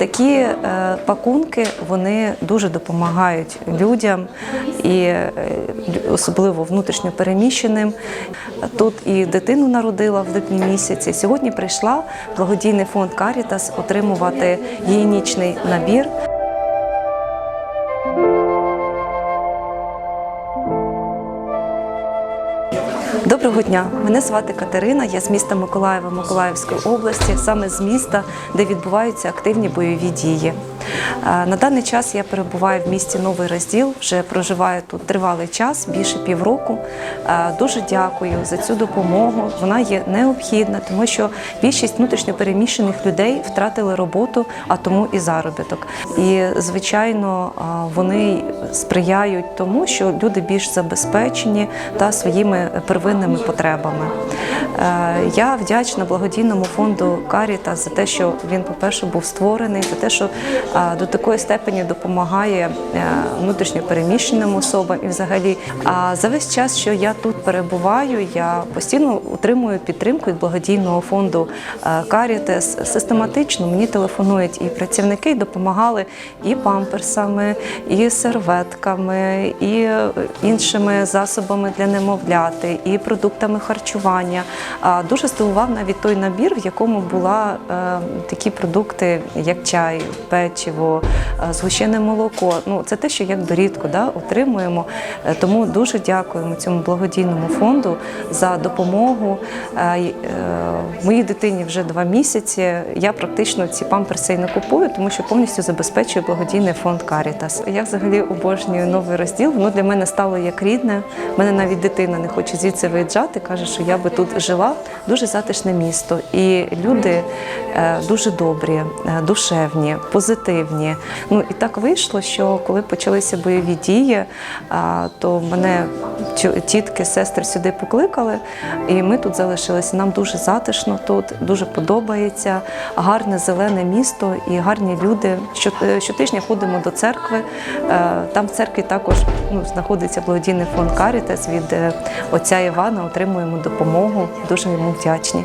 Такі е, пакунки вони дуже допомагають людям і е, особливо внутрішньо переміщеним. Тут і дитину народила в липні місяці. Сьогодні прийшла благодійний фонд Карітас отримувати гігієнічний набір. Доброго дня! Мене звати Катерина. Я з міста Миколаєва Миколаївської області, саме з міста, де відбуваються активні бойові дії. Е, На даний час я перебуваю в місті Новий Розділ, вже проживаю тут тривалий час, більше півроку. Е, Дуже дякую за цю допомогу. Вона є необхідна, тому що більшість внутрішньопереміщених людей втратили роботу, а тому і заробіток. І звичайно, е, вони сприяють тому, що люди більш забезпечені та своїми первинними потребами. Е, Я вдячна благодійному фонду Карітас за те, що він, по-перше, був створений, за те, що е, до такої степені допомагає е, внутрішньо переміщеним особам. І взагалі, а за весь час, що я тут перебуваю, я постійно отримую підтримку від благодійного фонду Карітас. Систематично мені телефонують і працівники, і допомагали і памперсами, і серветками, і іншими засобами для немовляти, і продуктами харчування. Дуже здивував навіть той набір, в якому була е, такі продукти, як чай, печиво, е, згущене молоко. Ну це те, що як рідко да, отримуємо. Е, Тому дуже дякуємо цьому благодійному фонду за допомогу. Моїй дитині вже два місяці. Я практично ці памперси і не купую, тому що повністю забезпечує благодійний фонд Карітас. Я взагалі обожнюю новий розділ. Воно для мене стало як рідне. У мене навіть дитина не хоче звідси виїжджати. каже, що я би тут жила. Дуже затишне місто, і люди е, дуже добрі, е, душевні, позитивні. Ну і так вийшло, що коли почалися бойові дії, то мене тітки, сестри сюди покликали, і ми тут залишилися. Нам дуже затишно тут, дуже подобається. Гарне зелене місто і гарні люди. Е, Щотижня ходимо до церкви. Е, Там в церкві також ну, знаходиться благодійний фонд Карітас від е, отця Івана. Отримуємо допомогу. Дуже йому вдячні.